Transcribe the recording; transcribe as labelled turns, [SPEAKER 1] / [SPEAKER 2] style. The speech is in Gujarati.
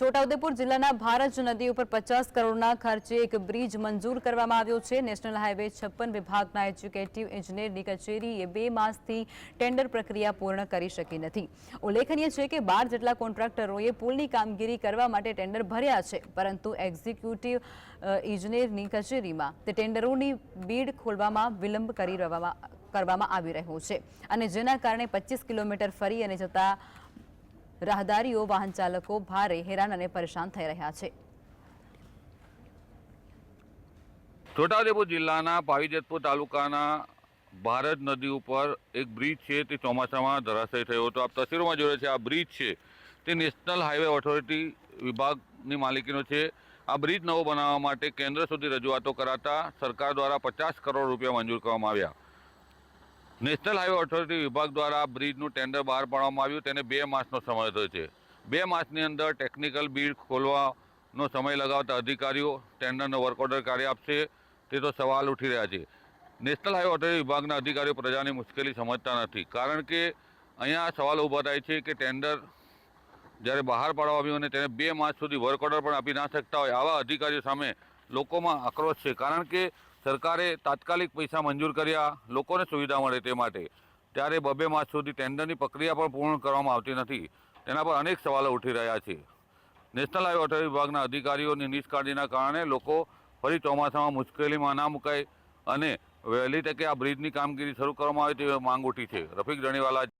[SPEAKER 1] છોટાઉદેપુર જિલ્લાના ભારજ નદી ઉપર પચાસ કરોડના ખર્ચે એક બ્રિજ મંજૂર કરવામાં આવ્યો છે. નેશનલ હાઈવે છપ્પન વિભાગના એજ્યુકેટિવ એન્જિનિયરની કચેરીએ બે માસથી ટેન્ડર પ્રક્રિયા પૂર્ણ કરી શકી નથી. ઉલ્લેખનીય છે કે બાર જેટલા કોન્ટ્રાક્ટરોએ પુલની કામગીરી કરવા માટે ટેન્ડર ભર્યા છે, પરંતુ એક્ઝિક્યુટિવ ઇજનેરની કચેરીમાં તે ટેન્ડરોની બીડ ખોલવામાં વિલંબ કરી કરવામાં આવી રહ્યો છે. અને જેના કારણે પચીસ કિલોમીટર ફરી અને જતા રાહદારીઓ, વાહન ચાલકો ભારે હેરાન અને પરેશાન થઈ રહ્યા છે.
[SPEAKER 2] છોટાઉદેપુર જિલ્લાના પાવીજેતપુર તાલુકાના ભારત નદી ઉપર એક બ્રિજ છે, તે ચોમાસામાં ધરાશય થયો હતો. આપ તસવીરોમાં જોયો છે, આ બ્રિજ છે, તે નેશનલ હાઈવે ઓથોરિટી વિભાગની માલિકીનો છે. આ બ્રિજ નવો બનાવવા માટે કેન્દ્ર સુધી રજૂઆતો કરાતા સરકાર દ્વારા પચાસ કરોડ રૂપિયા મંજૂર કરવામાં આવ્યા. નેશનલ હાઈવે ઓથોરિટી વિભાગ દ્વારા બ્રિજનું ટેન્ડર બહાર પાડવામાં આવ્યું. તેને બે માસનો સમય થયો છે. બે માસની અંદર ટેકનિકલ બિલ ખોલવાનો સમય લગાવતા અધિકારીઓ ટેન્ડરનો વર્ક ઓર્ડર કાર્ય આપશે. તે તો સવાલ ઉઠી રહ્યા છે. નેશનલ હાઈવે ઓથોરિટી વિભાગના અધિકારીઓ પ્રજાની મુશ્કેલી સમજતા નથી. કારણ કે અહીંયા સવાલ ઊભા થાય છે કે ટેન્ડર જ્યારે બહાર પાડવામાં આવ્યું અને તેને બે માસ સુધી વર્ક ઓર્ડર પણ આપી ના શકતા હોય, આવા અધિકારીઓ સામે લોકોમાં આક્રોશ છે. કારણ કે સરકારે તાત્કાલિક પૈસા મંજૂર કર્યા, લોકોને સુવિધા મળે તે માટે. ત્યારે બબે માસ સુધી ટેન્ડરની પ્રક્રિયા પણ પૂર્ણ કરવામાં આવતી નથી. તેના પર અનેક સવાલો ઉઠી રહ્યા છે. નેશનલ હાઈવે ઓથોરિટી વિભાગના અધિકારીઓની નિષ્કાળજીના કારણે લોકો ફરી ચોમાસામાં મુશ્કેલીમાં ના મુકાય અને વહેલી તકે આ બ્રિજની કામગીરી શરૂ કરવામાં આવે તેવી માંગ ઉઠી છે. રફીક જણીવાલા